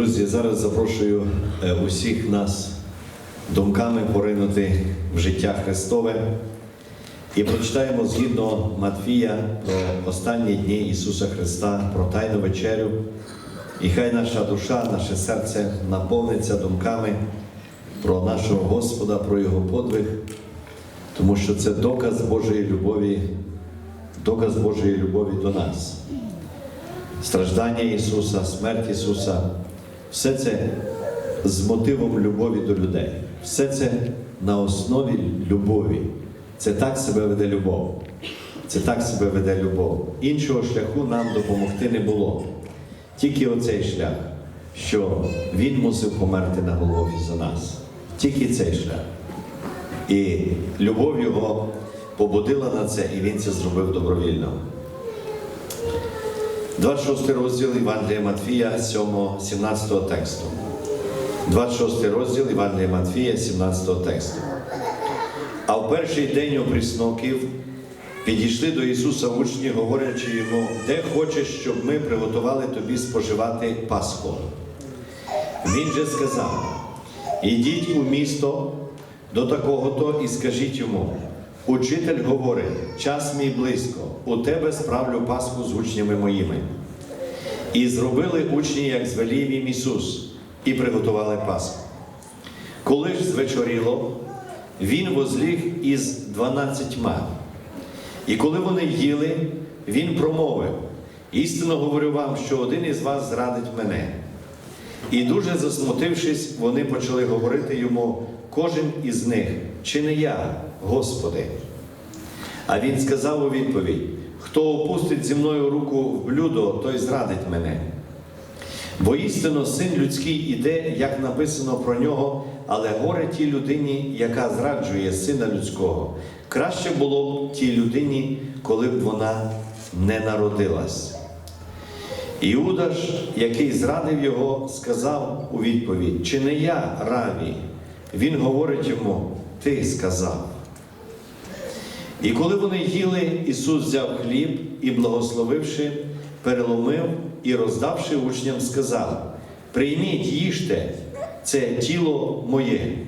Друзі, зараз запрошую е, усіх нас думками поринути в життя Христове і прочитаємо згідно Матфія про останні дні Ісуса Христа, про Тайну вечерю. І хай наша душа, наше серце наповниться думками про нашого Господа, про Його подвиг, тому що це доказ Божої любові, доказ Божої любові до нас. Страждання Ісуса, смерть Ісуса, все це з мотивом любові до людей. Все це на основі любові. Це так себе веде любов. Це так себе веде любов. Іншого шляху нам допомогти не було. Тільки оцей шлях, що Він мусив померти на голові за нас. Тільки цей шлях. І любов його побудила на це, і він це зробив добровільно. 26 розділ Євангелія Матфія, 7, 17 тексту. 26 розділ Євангелія Матфія, 17 тексту. А в перший день опрісноків підійшли до Ісуса учні, говорячи йому, де хочеш, щоб ми приготували тобі споживати Пасху. Він же сказав: Ідіть у місто до такого-то і скажіть йому. Учитель говорить, час мій близько, у тебе справлю Пасху з учнями моїми. І зробили учні, як звелів їм Ісус, і приготували Пасху. Коли ж звечоріло, Він возліг із дванадцятьма. І коли вони їли, Він промовив: істинно говорю вам, що один із вас зрадить мене. І дуже засмутившись, вони почали говорити йому, кожен із них, чи не я, Господи? А він сказав у відповідь: хто опустить зі мною руку в блюдо, той зрадить мене. Бо істинно син людський іде, як написано про нього, але горе тій людині, яка зраджує сина людського. Краще було б тій людині, коли б вона не народилась. Іуда ж, який зрадив його, сказав у відповідь: Чи не я раві? Він говорить йому, Ти сказав. І коли вони їли, Ісус взяв хліб і, благословивши, переломив і, роздавши учням, сказав: Прийміть, їжте, це тіло моє.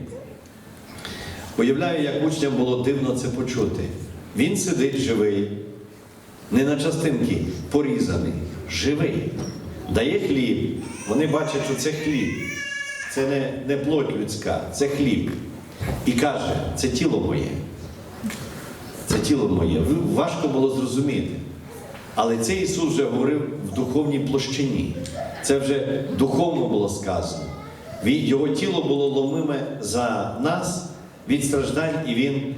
Уявляю, як учням було дивно це почути. Він сидить живий, не на частинки, порізаний, живий, дає хліб. Вони бачать, що це хліб. Це не, не плоть людська, це хліб. І каже, це тіло моє. Це тіло моє. Важко було зрозуміти. Але це Ісус вже говорив в духовній площині. Це вже духовно було сказано. Його тіло було ломиме за нас від страждань, і Він,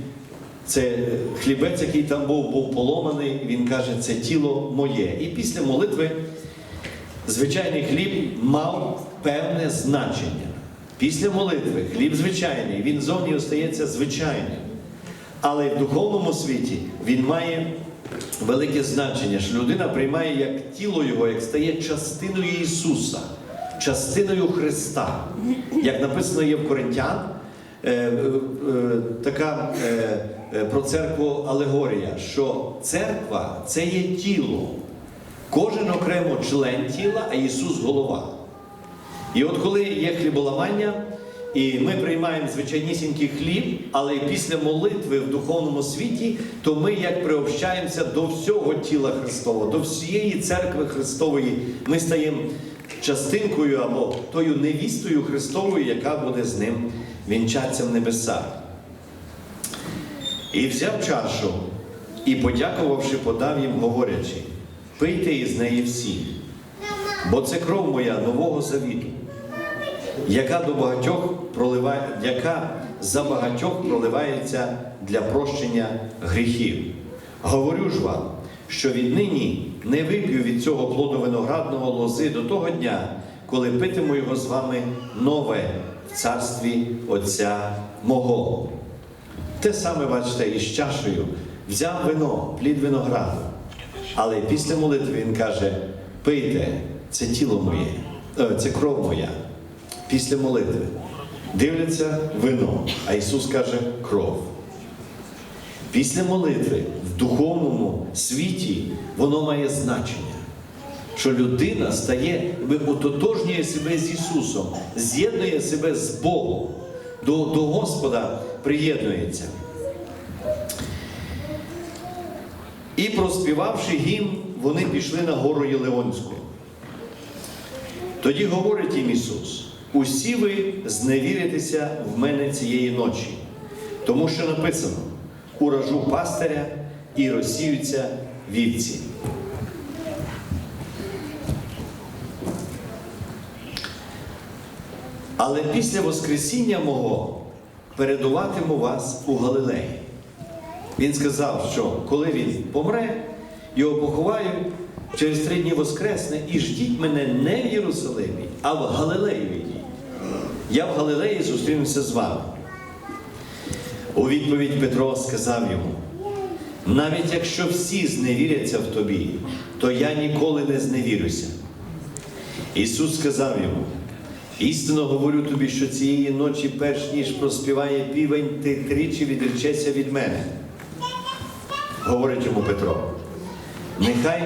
це хлібець, який там був, був поломаний, Він каже, це тіло моє. І після молитви звичайний хліб мав певне значення. Після молитви хліб звичайний, він зовні остається звичайним. Але в духовному світі він має велике значення, що людина приймає як тіло його, як стає частиною Ісуса, частиною Христа. Як написано є в Коринтян, е, е, така е, е, про церкву алегорія, що церква це є тіло. Кожен окремо член тіла, а Ісус голова. І от коли є хліболамання, і ми приймаємо звичайнісінький хліб, але після молитви в духовному світі, то ми як приобщаємося до всього тіла Христового, до всієї церкви Христової. Ми стаємо частинкою або тою невістою Христовою, яка буде з ним вінчатися в небесах. І взяв чашу і, подякувавши, подав їм, говорячи, пийте із неї всі, бо це кров моя нового завіту, яка до багатьох проливає, яка за багатьох проливається для прощення гріхів. Говорю ж вам, що віднині не вип'ю від цього плоду виноградного лози до того дня, коли питиму його з вами нове в царстві Отця мого. Те саме, бачите, із чашею взяв вино, плід винограду. Але після молитви він каже: пийте, це тіло моє, е, це кров моя. Після молитви. Дивляться вино, а Ісус каже кров. Після молитви в духовному світі воно має значення. що людина стає, ототожнює себе з Ісусом, з'єднує себе з Богом, до, до Господа приєднується. І проспівавши гімн, вони пішли на гору Єлеонську. Тоді говорить їм Ісус: усі ви зневіритеся в мене цієї ночі, тому що написано: уражу пастиря і розсіються вівці. Але після Воскресіння мого передуватиму вас у Галилеї. Він сказав, що коли він помре, його поховають, через три дні воскресне, і ждіть мене не в Єрусалимі, а в Галилею йдіть. Я в Галилеї зустрінуся з вами. У відповідь Петро сказав йому: навіть якщо всі зневіряться в тобі, то я ніколи не зневірюся. Ісус сказав йому: істинно говорю тобі, що цієї ночі, перш ніж проспіває півень, ти тричі відречешся від мене. Говорить йому Петро. Нехай,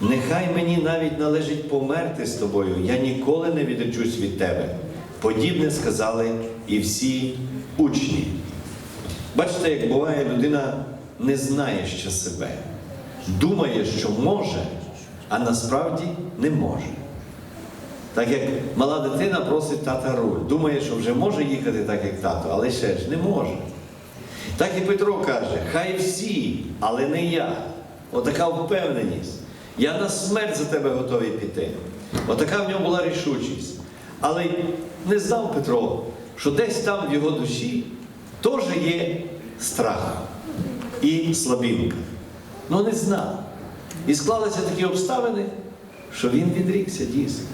нехай мені навіть належить померти з тобою, я ніколи не відречусь від тебе. Подібне сказали і всі учні. Бачите, як буває, людина не знає ще себе, думає, що може, а насправді не може. Так як мала дитина просить тата руль, думає, що вже може їхати так, як тато, але ще ж не може. Так і Петро каже, хай всі, але не я. Отака впевненість. Я на смерть за тебе готовий піти. Отака в ньому була рішучість. Але не знав Петро, що десь там в його душі теж є страх і слабінка. Ну не знав. І склалися такі обставини, що він відрікся дійсно.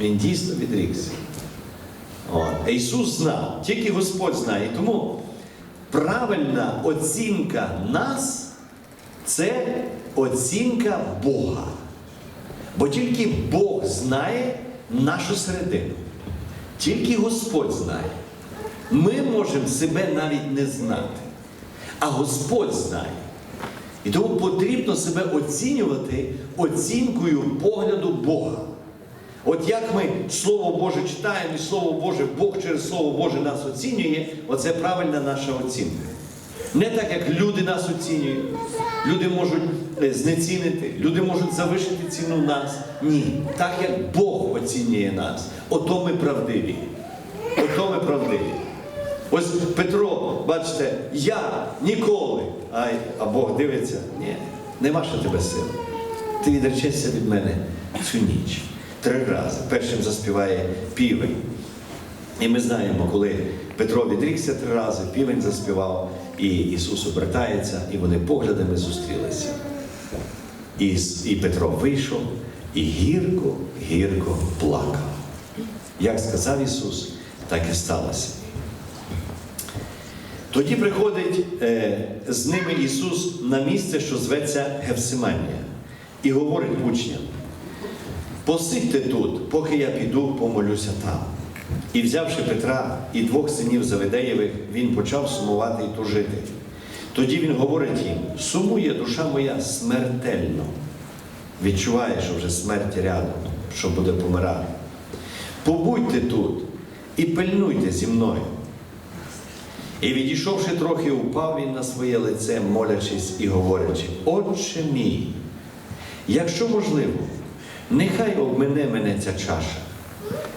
Він дійсно відрікся. От. Ісус знав, тільки Господь знає. Тому правильна оцінка нас це оцінка Бога. Бо тільки Бог знає нашу середину. Тільки Господь знає. Ми можемо себе навіть не знати, а Господь знає. І тому потрібно себе оцінювати оцінкою погляду Бога. От як ми Слово Боже читаємо, і Слово Боже, Бог через Слово Боже нас оцінює, оце правильна наша оцінка. Не так, як люди нас оцінюють. Люди можуть знецінити, люди можуть завишити ціну нас. Ні. Так як Бог оцінює нас, ото ми правдиві. Ото ми правдиві. Ось Петро, бачите, я ніколи. Ай, а Бог дивиться, ні, нема ще тебе сили. Ти відречешся від мене цю ніч. Три рази. Першим заспіває півень. І ми знаємо, коли Петро відрікся три рази, півень заспівав, і Ісус обертається, і вони поглядами зустрілися. І, і Петро вийшов і гірко, гірко плакав. Як сказав Ісус, так і сталося. Тоді приходить е, з ними Ісус на місце, що зветься Гефсиманія, і говорить учням: посидьте тут, поки я піду помолюся там. І взявши Петра і двох синів Заведеєвих, він почав сумувати і тужити. Тоді він говорить їм: сумує душа моя смертельно. Відчуває, що вже смерть рядом, що буде помирати. Побудьте тут і пильнуйте зі мною. І відійшовши трохи, упав він на своє лице, молячись і говорячи: Отче мій, якщо можливо, нехай обмине мене ця чаша.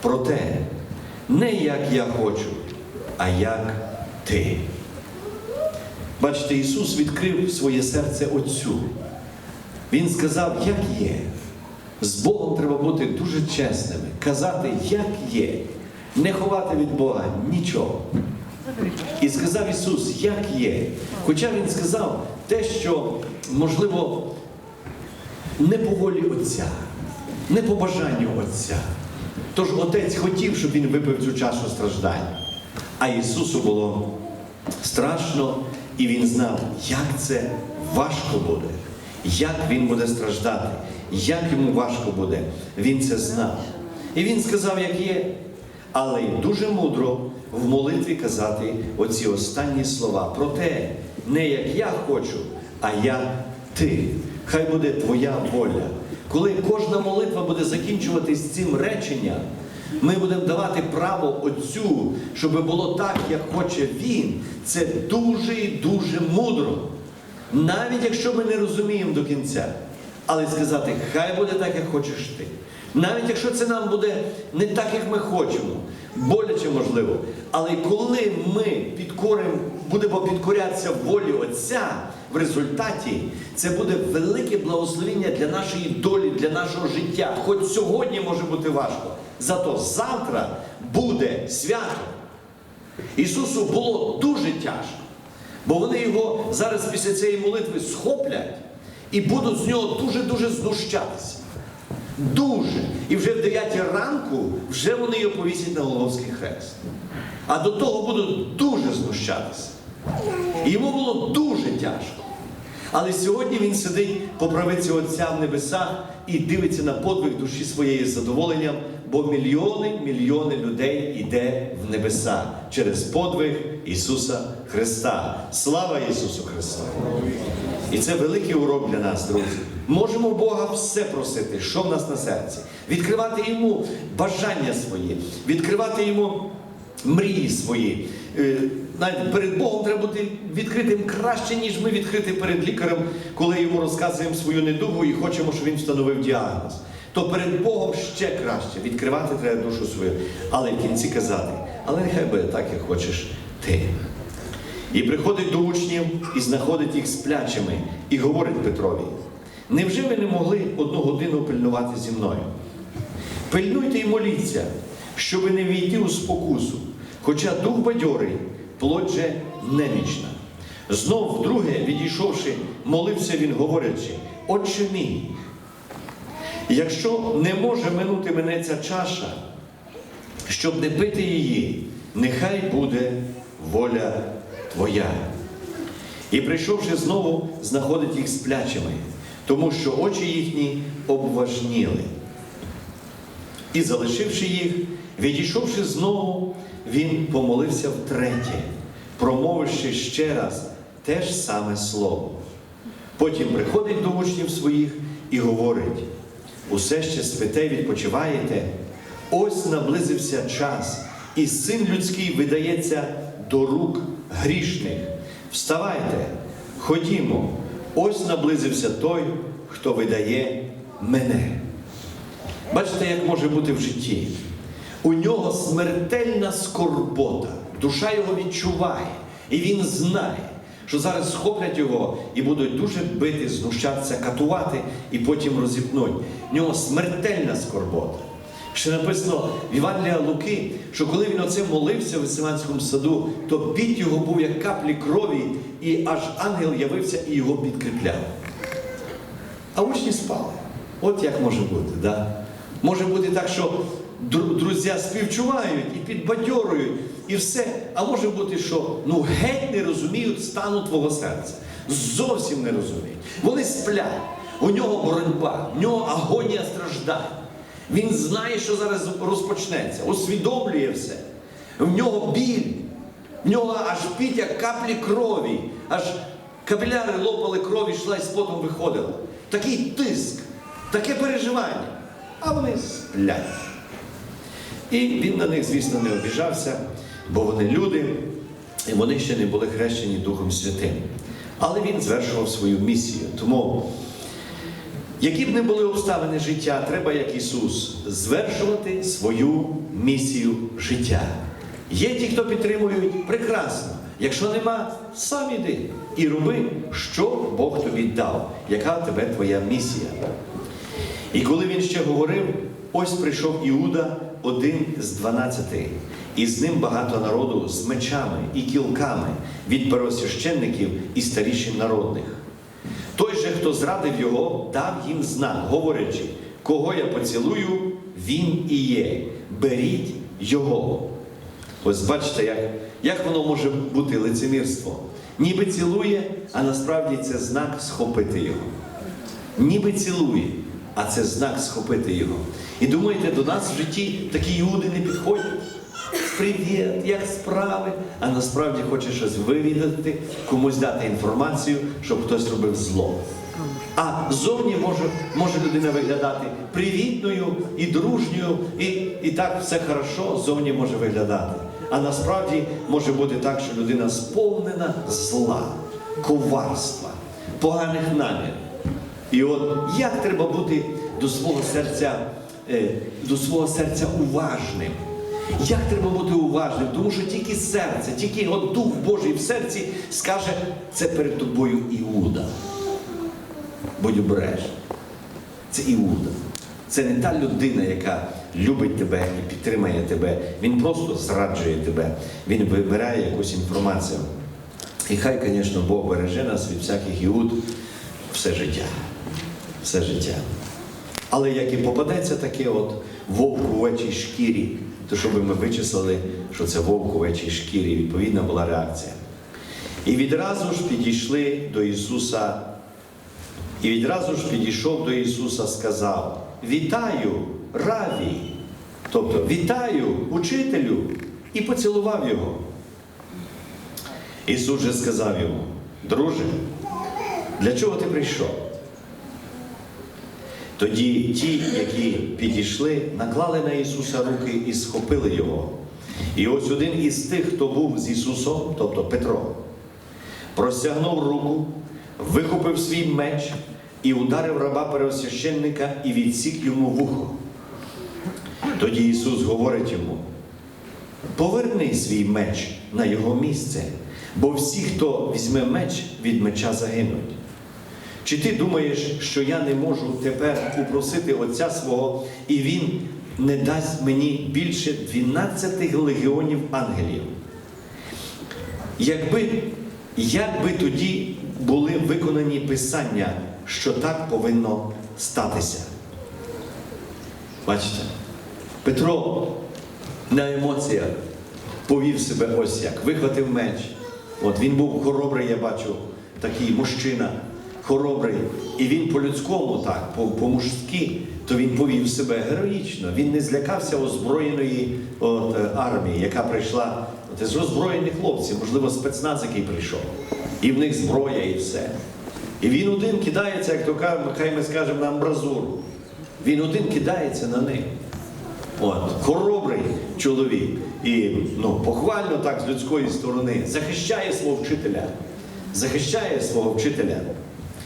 Проте не як я хочу, а як ти. Бачите, Ісус відкрив своє серце Отцю. Він сказав, як є. З Богом треба бути дуже чесними, казати, як є, не ховати від Бога нічого. І сказав Ісус, як є. Хоча Він сказав те, що, можливо, не по волі Отця, не по бажанню Отця. Тож Отець хотів, щоб він випив цю чашу страждань. А Ісусу було страшно, і Він знав, як це важко буде, як Він буде страждати, як йому важко буде. Він це знав. І Він сказав, як є, але й дуже мудро в молитві казати оці останні слова. Проте, не як я хочу, а як ти. Хай буде твоя воля. коли кожна молитва буде закінчуватись цим реченням, ми будемо давати право Отцю, щоб було так, як хоче Він. Це дуже і дуже мудро. Навіть якщо ми не розуміємо до кінця, але сказати, хай буде так, як хочеш ти. Навіть якщо це нам буде не так, як ми хочемо, боляче можливо. Але коли ми підкоримо, будемо підкорятися волі Отця, в результаті це буде велике благословення для нашої долі, для нашого життя. Хоч сьогодні може бути важко, зато завтра буде свято. Ісусу було дуже тяжко, бо вони його зараз після цієї молитви схоплять і будуть з нього дуже-дуже знущатися. Дуже. І вже в 9 ранку вже вони його повісять на Лоловський хрест. А до того будуть дуже знущатися. Йому було дуже тяжко. Але сьогодні він сидить по правиці Отця в небесах і дивиться на подвиг душі своєї задоволенням, бо мільйони, мільйони людей йде в небеса через подвиг Ісуса Христа. Слава Ісусу Христу! І це великий урок для нас, друзі. Можемо Бога все просити, що в нас на серці, відкривати йому бажання свої, відкривати йому мрії свої. Е, Навіть перед Богом треба бути відкритим краще, ніж ми відкриті перед лікарем, коли йому розказуємо свою недугу і хочемо, щоб він встановив діагноз. То перед Богом ще краще відкривати треба душу свою, але в кінці казати, але нехай буде так, як хочеш ти. І приходить до учнів і знаходить їх сплячими, і говорить Петрові: невже ви не могли одну годину пильнувати зі мною? Пильнуйте і моліться, щоби не війти у спокусу, хоча дух бадьорий, плоть же немічна. Знов вдруге, відійшовши, молився він, говорячи, Отче мій, якщо не може минути мене ця чаша, щоб не пити її, нехай буде воля Твоя. І прийшовши знову, знаходить їх сплячими, тому що очі їхні обважніли. І залишивши їх, відійшовши знову, він помолився втретє, промовивши ще раз те ж саме слово. Потім приходить до учнів своїх і говорить: усе ще спите, відпочиваєте, ось наблизився час, і син людський видається до рук грішних. Вставайте, ходімо, ось наблизився той, хто видає мене. Бачите, як може бути в житті? У нього смертельна скорбота, душа його відчуває, і він знає, що зараз схоплять його і будуть дуже бити, знущатися, катувати і потім розіпнуть. В нього смертельна скорбота. Ще написано в Івангелія Луки, що коли він оце молився в Весиманському саду, то бід його був як каплі крові, і аж ангел явився і його підкріпляв. А учні спали. От як може бути, да? Може бути так, що дру- друзі співчувають і підбадьорують, і все. А може бути, що ну геть не розуміють стану твого серця. Зовсім не розуміють. Вони сплять. У нього боротьба, в нього агонія страждань. Він знає, що зараз розпочнеться, усвідомлює все. В нього біль, в нього аж піть, як каплі крові, аж капіляри лопали крові, йшла і з потом виходила. Такий тиск, таке переживання. А вони сплять. І він на них, звісно, не обіжався, бо вони люди, і вони ще не були хрещені Духом Святим. Але він звершував свою місію. Тому, які б не були обставини життя, треба, як Ісус, звершувати свою місію життя. Є ті, хто підтримують, прекрасно. Якщо нема, сам іди і роби, що Бог тобі дав, яка тебе твоя місія. І коли він ще говорив, ось прийшов Іуда, один з дванадцяти, і з ним багато народу з мечами і кілками від первосвященників і старішин народних. Той же, хто зрадив його, дав їм знак, говорячи, кого я поцілую, він і є. Беріть його. Ось бачите, як, як воно може бути лицемірство. Ніби цілує, а насправді це знак схопити його ніби цілує, а це знак схопити його. І думаєте, до нас в житті такі іуди не підходять? Привіт, як справи? А насправді хоче щось вивідати, комусь дати інформацію, щоб хтось робив зло. А зовні може, може людина виглядати привітною і дружньою, і, і так все хорошо зовні може виглядати. А насправді може бути так, що людина сповнена зла, коварства, поганих намірів. І от як треба бути до свого серця, е, до свого серця уважним? Як треба бути уважним? Тому що тільки серце, тільки от Дух Божий в серці скаже, це перед тобою Іуда. Будь обережний. Це Іуда. Це не та людина, яка любить тебе і підтримає тебе. Він просто зраджує тебе. Він вибирає якусь інформацію. І хай, звісно, Бог береже нас від всяких іуд все життя. Все життя. Але як і попадеться таке от вовк у вечій шкірі, то щоб ми вичислили, що це вовк у вечій шкірі, відповідна була реакція. І відразу ж підійшли до Ісуса, і відразу ж підійшов до Ісуса, сказав: Вітаю, раві! Тобто, вітаю, учителю! І поцілував його. Ісус же сказав йому, друже, для чого ти прийшов? Тоді ті, які підійшли, наклали на Ісуса руки і схопили Його. І ось один із тих, хто був з Ісусом, тобто Петро, простягнув руку, вихопив свій меч і ударив раба первосвященника і відсік йому вухо. Тоді Ісус говорить йому: поверни свій меч на його місце, бо всі, хто візьме меч, від меча загинуть. Чи ти думаєш, що я не можу тепер упросити Отця свого, і Він не дасть мені більше 12 легіонів ангелів? Якби, як тоді були виконані писання, що так повинно статися? Бачите, Петро на емоціях повів себе ось як, вихватив меч. От він був хоробрий, я бачу, такий мужчина, хоробрий. І він по-людському, так, по- по-мужськи, то він повів себе героїчно. Він не злякався озброєної от, е, армії, яка прийшла. Це ж озброєні хлопці, можливо, спецназ, який прийшов. І в них зброя, і все. І він один кидається, як то хай ми скажемо на амбразуру. Він один кидається на них. От, хоробрий чоловік. І ну, похвально так з людської сторони захищає свого вчителя. Захищає свого вчителя.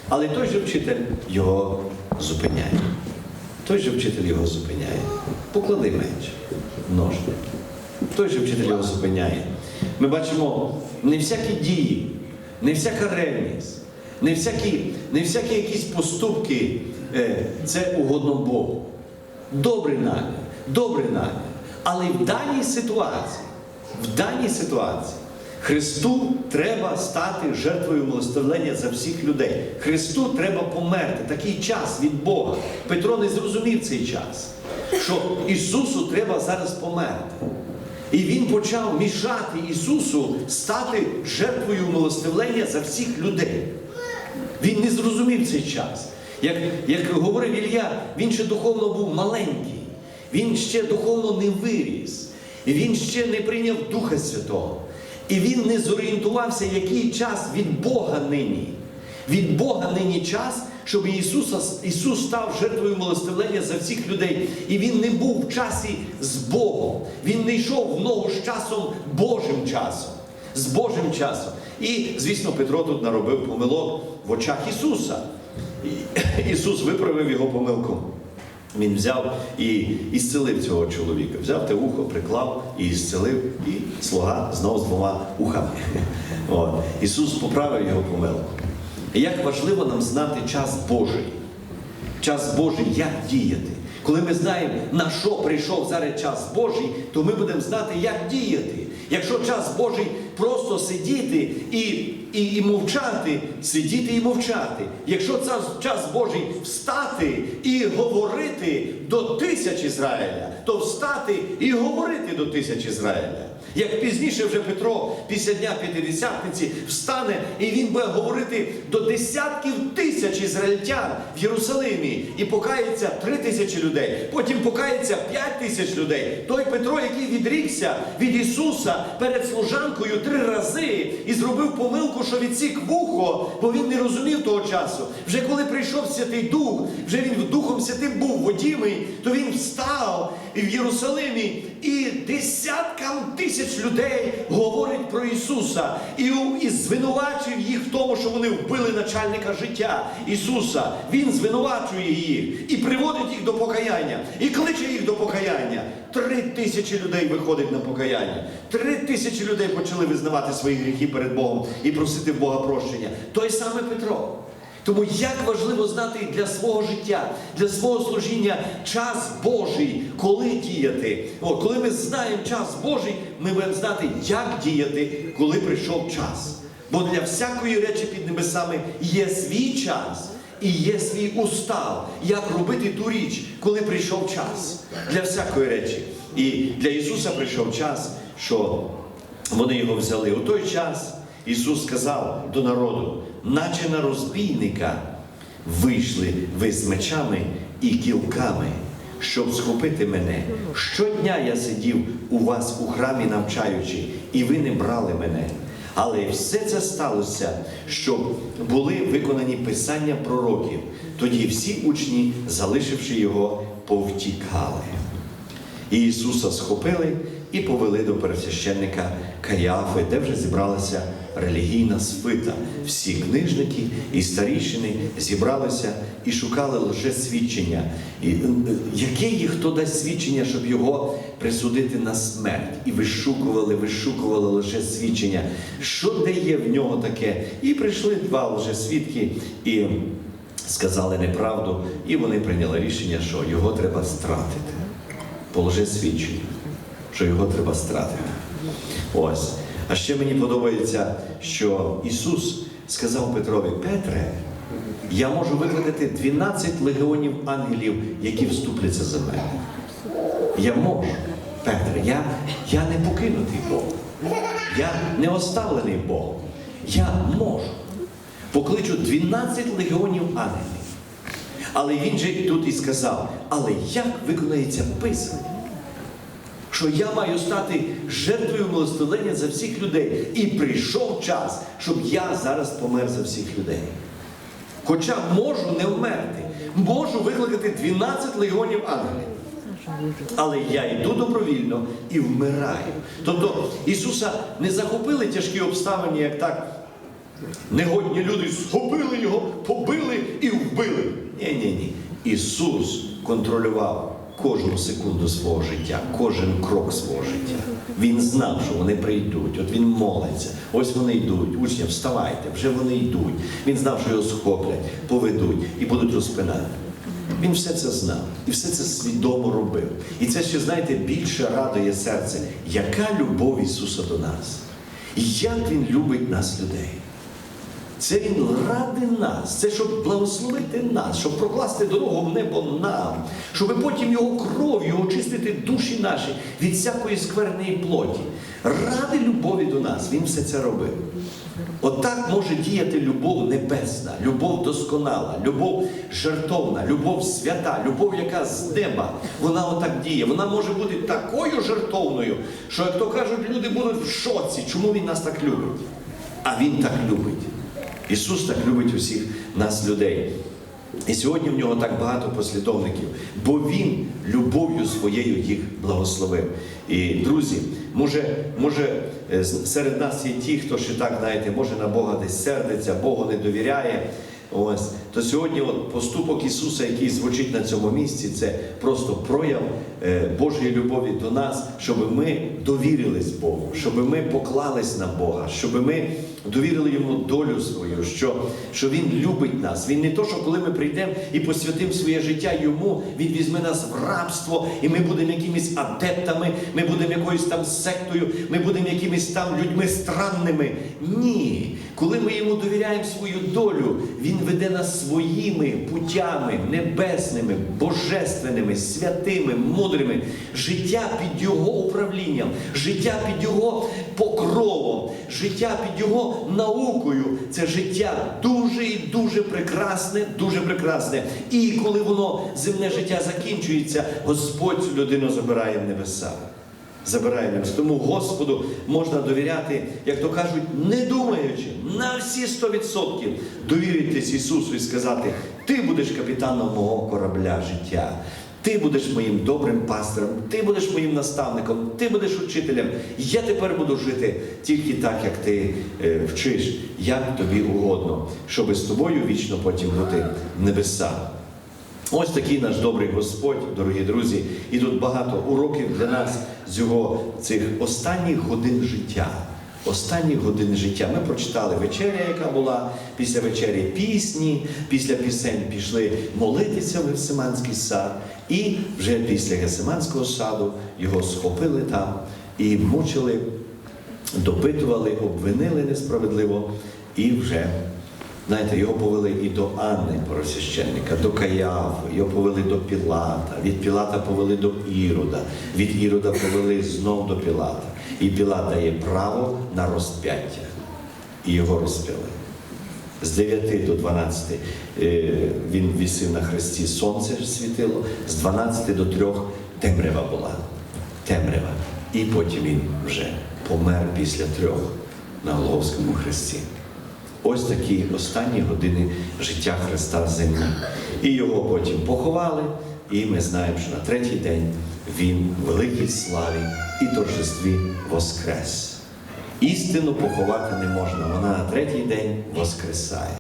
Але той же вчитель його зупиняє. Той же вчитель його зупиняє. Поклади меч, ножни. Той же вчитель його зупиняє. Ми бачимо не всякі дії, не всяка ревність, не всякі, не всякі якісь поступки е, це угодно Богу. Добрий намір, добрий намір. Але в даній ситуації, в даній ситуації Христу треба стати жертвою милостивлення за всіх людей. Христу треба померти. Такий час від Бога. Петро не зрозумів цей час, що Ісусу треба зараз померти. І він почав мішати Ісусу стати жертвою милостивлення за всіх людей. Він не зрозумів цей час. Як, як говорив Ілля, він ще духовно був маленький, він ще духовно не виріс, і він ще не прийняв Духа Святого. І він не зорієнтувався, який час від Бога нині. Від Бога нині час, щоб Ісуса, Ісус став жертвою милостивлення за всіх людей. І Він не був в часі з Богом. Він не йшов в ногу з часом Божим часом, з Божим часом. І, звісно, Петро тут наробив помилок в очах Ісуса. І Ісус виправив його помилку. Він взяв і зцілив цього чоловіка. Взяв те ухо, приклав і зцілив, і слуга знову з двома ухами. От. Ісус поправив його помилку. Як важливо нам знати час Божий. Час Божий, як діяти. Коли ми знаємо, на що прийшов зараз час Божий, то ми будемо знати, як діяти. Якщо час Божий просто сидіти і, і, і мовчати, сидіти і мовчати. Якщо час, час Божий встати і говорити до тисяч Ізраїля, то встати і говорити до тисяч Ізраїля. Як пізніше вже Петро після Дня П'ятидесятниці встане і він буде говорити до десятків тисяч ізраїльтян в Єрусалимі і покається три тисячі людей, потім покається п'ять тисяч людей. Той Петро, який відрікся від Ісуса перед служанкою три рази і зробив помилку, що відсік вухо, бо він не розумів того часу. Вже коли прийшов Святий Дух, вже він Духом Святим був водімий, то він встав в Єрусалимі, і десяткам тисяч людей говорить про Ісуса і, і звинувачив їх в тому, що вони вбили начальника життя Ісуса. Він звинувачує їх і приводить їх до покаяння, і кличе їх до покаяння. Три тисячі людей виходить на покаяння. Три тисячі людей почали визнавати свої гріхи перед Богом і просити в Бога прощення. Той саме Петро. Тому як важливо знати для свого життя, для свого служіння час Божий, коли діяти. О, коли ми знаємо час Божий, ми будемо знати, як діяти, коли прийшов час. Бо для всякої речі під небесами є свій час і є свій устав, як робити ту річ, коли прийшов час. Для всякої речі. І для Ісуса прийшов час, що вони його взяли. У той час Ісус сказав до народу, наче на розбійника вийшли ви з мечами і кілками, щоб схопити мене. Щодня я сидів у вас у храмі навчаючи, і ви не брали мене. Але все це сталося, щоб були виконані писання пророків. Тоді всі учні, залишивши його, повтікали. І Ісуса схопили і повели до пересвященника Каяфи, де вже зібралася релігійна свита. Всі книжники і старішини зібралися і шукали лише свідчення. І, е, яке їх хто дасть свідчення, щоб його присудити на смерть? І вишукували, вишукували лише свідчення. Що де є в нього таке? І прийшли два лише свідки і сказали неправду, і вони прийняли рішення, що його треба стратити положи свідчення, що його треба стратити. Ось. А ще мені подобається, що Ісус сказав Петрові, Петре, я можу викликати 12 легіонів ангелів, які вступляться за мене. Я можу, Петре, я, я не покинутий Богом. Я не оставлений Богом. Я можу. Покличу 12 легіонів ангелів. Але він же тут і сказав, але як виконається Писання? Що я маю стати жертвою милостивлення за всіх людей. І прийшов час, щоб я зараз помер за всіх людей. Хоча можу не вмерти, можу викликати 12 легіонів ангелів. Але я йду добровільно і вмираю. Тобто Ісуса не захопили тяжкі обставини, як так негодні люди схопили його, побили і вбили. Ні, ні, ні. Ісус контролював кожну секунду свого життя, кожен крок свого життя. Він знав, що вони прийдуть. От він молиться. Ось вони йдуть. Учні, вставайте, вже вони йдуть. Він знав, що його схоплять, поведуть і будуть розпинати. Він все це знав і все це свідомо робив. І це ще, знаєте, більше радує серце. Яка любов Ісуса до нас? І як Він любить нас, людей. Це Він ради нас, це щоб благословити нас, щоб прокласти дорогу в небо нам, щоб потім його кров'ю очистити душі наші від всякої скверної плоті. Ради любові до нас Він все це робив. Отак може діяти любов небесна, любов досконала, любов жертовна, любов свята, любов, яка з неба. Вона отак діє. Вона може бути такою жертовною, що, як то кажуть, люди будуть в шоці, чому він нас так любить. А Він так любить. Ісус так любить усіх нас, людей. І сьогодні в нього так багато послідовників, бо Він любов'ю своєю їх благословив. І друзі, може, може е, серед нас є ті, хто ще так, знаєте, може на Бога десь сердиться, Богу не довіряє. Ось то сьогодні от поступок Ісуса, який звучить на цьому місці, це просто прояв е, Божої любові до нас, щоб ми довірились Богу, щоб ми поклались на Бога, щоб ми довірили йому долю свою, що, що Він любить нас. Він не то, що коли ми прийдемо і посвятимо своє життя йому, Він візьме нас в рабство, і ми будемо якимись адептами, ми будемо якоюсь там сектою, ми будемо якимись там людьми странними. Ні. Коли ми йому довіряємо свою долю, він веде нас своїми путями небесними, божественними, святими, мудрими, життя під його управлінням, життя під його покровом, життя під його наукою. Це життя дуже і дуже прекрасне, дуже прекрасне. І коли воно земне життя закінчується, Господь цю людину забирає в небеса. Забирає милость. Тому Господу можна довіряти, як то кажуть, не думаючи, на всі 100% довіритись Ісусу і сказати, Ти будеш капітаном мого корабля життя. Ти будеш моїм добрим пастирем, ти будеш моїм наставником, ти будеш учителем. Я тепер буду жити тільки так, як ти е, вчиш, як тобі угодно, щоб з тобою вічно потім бути в небесах. Ось такий наш добрий Господь, дорогі друзі, і тут багато уроків для нас з його цих останніх годин життя. Останні години життя. Ми прочитали вечеря, яка була після вечері пісні, після пісень пішли молитися в Гефсиманський сад, і вже після Гефсиманського саду його схопили там і мучили, допитували, обвинили несправедливо. І вже Знаєте, його повели і до Анни, поросвященника, до Каяфи, його повели до Пілата, від Пілата повели до Ірода, від Ірода повели знов до Пілата. І Пілат дає право на розп'яття. І його розп'яли. З 9 до 12 е, він вісив на хресті, сонце світило, з 12 до 3 темрява була. Темрява. І потім він вже помер після трьох на Голговському хресті. Ось такі останні години життя Христа в землі. І його потім поховали, і ми знаємо, що на третій день він в великій славі і торжестві воскрес. Істину поховати не можна, вона на третій день воскресає.